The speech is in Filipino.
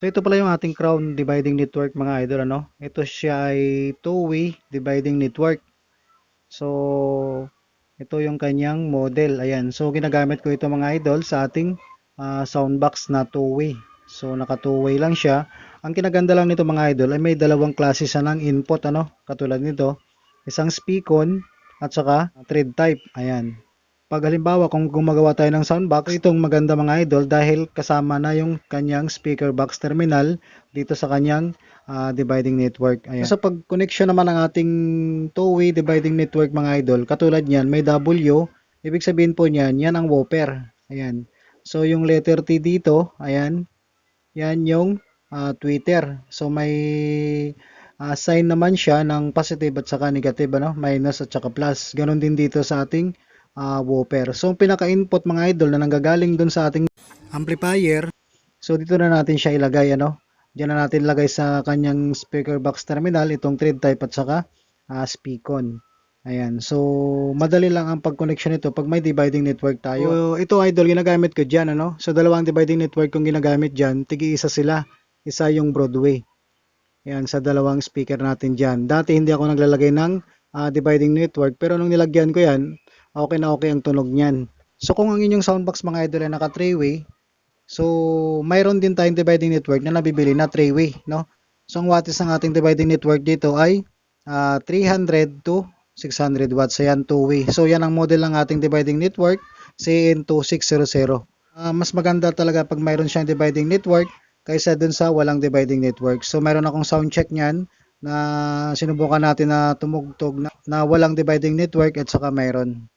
So ito pala yung ating crown dividing network mga idol ano. Ito siya ay two-way dividing network. So ito yung kanyang model. Ayan. So ginagamit ko ito mga idol sa ating ah, soundbox na two-way. So naka two-way lang siya. Ang kinaganda lang nito mga idol ay may dalawang klase siya ng input ano. Katulad nito, isang speakon at saka thread type. Ayan. Pag halimbawa kung gumagawa tayo ng soundbox, itong maganda mga idol dahil kasama na yung kanyang speaker box terminal dito sa kanyang ah, dividing network. Ayan. Sa pag connection naman ng ating two-way dividing network mga idol, katulad niyan may W, ibig sabihin po niyan, yan ang whopper. Ayan. So yung letter T dito, ayan, yan yung ah, Twitter. So may ah, sign naman siya ng positive at saka negative, ano? minus at saka plus. Ganon din dito sa ating ah, whopper. So, ang pinaka-input mga idol na nanggagaling dun sa ating amplifier, so dito na natin siya ilagay, ano? Diyan na natin lagay sa kanyang speaker box terminal, itong thread type at saka ah, speakon. Ayan. So, madali lang ang pag-connection nito pag may dividing network tayo. So, ito idol, ginagamit ko dyan, ano? So, dalawang dividing network kong ginagamit dyan, tigi-isa sila. Isa yung Broadway. Ayan, sa dalawang speaker natin dyan. Dati hindi ako naglalagay ng ah, dividing network, pero nung nilagyan ko yan, okay na okay ang tunog niyan. So kung ang inyong soundbox mga idol ay naka 3-way, so mayroon din tayong dividing network na nabibili na 3-way, no? So ang wattage ng ating dividing network dito ay ah, 300 to 600 watts. Ayan, 2-way. So yan ang model ng ating dividing network, CN2600. Ah, mas maganda talaga pag mayroon siyang dividing network kaysa dun sa walang dividing network. So mayroon akong sound check niyan na sinubukan natin na tumugtog na, na walang dividing network at saka mayroon.